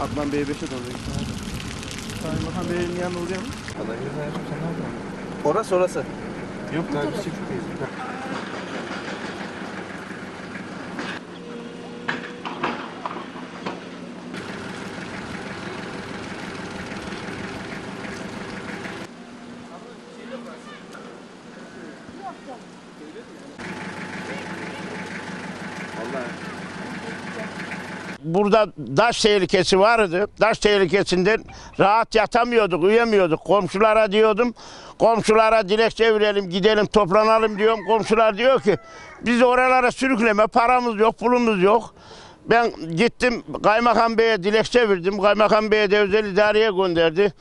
Adnan Bey 5'e doğru. Kaymakam Bey'in yanına oluyor mu? Orası orası. Yok daha biz çektikteyiz. Burada taş tehlikesi vardı. Taş tehlikesinden rahat yatamıyorduk, uyuyamıyorduk. Komşulara diyordum, komşulara dilekçe verelim, gidelim toplanalım diyorum. Komşular diyor ki biz oralara sürükleme, paramız yok, pulumuz yok. Ben gittim kaymakam beye dilekçe verdim. Kaymakam beye de özel idareye gönderdi.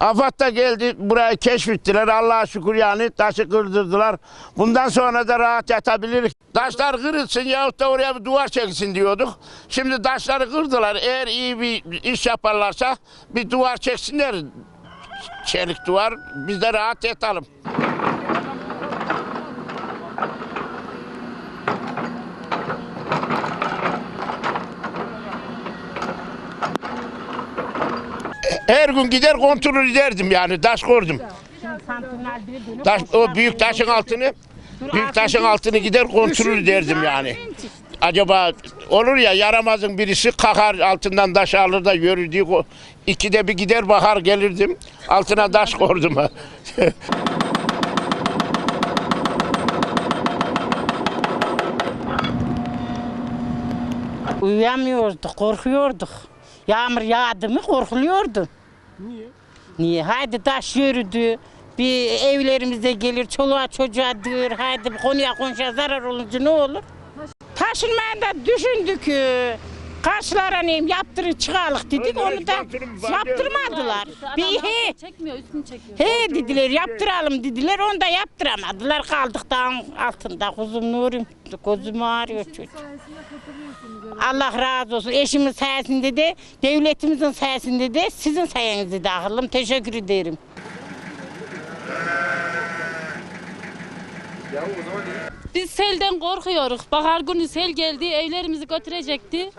AFAD da geldi burayı keşfettiler Allah'a şükür yani taşı kırdırdılar. Bundan sonra da rahat yatabilir. Taşlar kırılsın yahut da oraya bir duvar çekilsin diyorduk. Şimdi taşları kırdılar. Eğer iyi bir iş yaparlarsa bir duvar çeksinler. Çelik duvar biz de rahat yatalım. Her gün gider kontrol ederdim yani taş gördüm. Taş, o büyük taşın altını büyük taşın altını gider kontrol ederdim yani. Acaba olur ya yaramazın birisi kakar altından taş alır da ko- ikide bir gider bakar gelirdim altına taş koydum. Uyuyamıyorduk, korkuyorduk. Yağmur yağdı mı korkuluyordu. Niye? Niye? Haydi taş yürüdü. Bir evlerimize gelir, çoluğa çocuğa diyor. Haydi konuya konuşa zarar olunca ne olur? Taşınmaya da düşündük. E, Karşılara neyim yaptırı çıkalık dedik. Onu da yaptırmadılar. Bir he, Çekmiyor, üstünü çekiyor. he dediler yaptıralım dediler. Onu da yaptıramadılar. Kaldık dağın altında. Kuzum Nurim. Gözüm ağrıyor çocuk. Allah razı olsun. Eşimin sayesinde de, devletimizin sayesinde de, sizin sayenizde de akıllım. Teşekkür ederim. Biz selden korkuyoruz. Bahar günü sel geldi, evlerimizi götürecekti.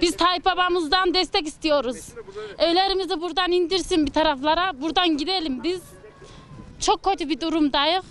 Biz Tayyip babamızdan destek istiyoruz. Evlerimizi buradan indirsin bir taraflara, buradan gidelim biz. Çok kötü bir durumdayız.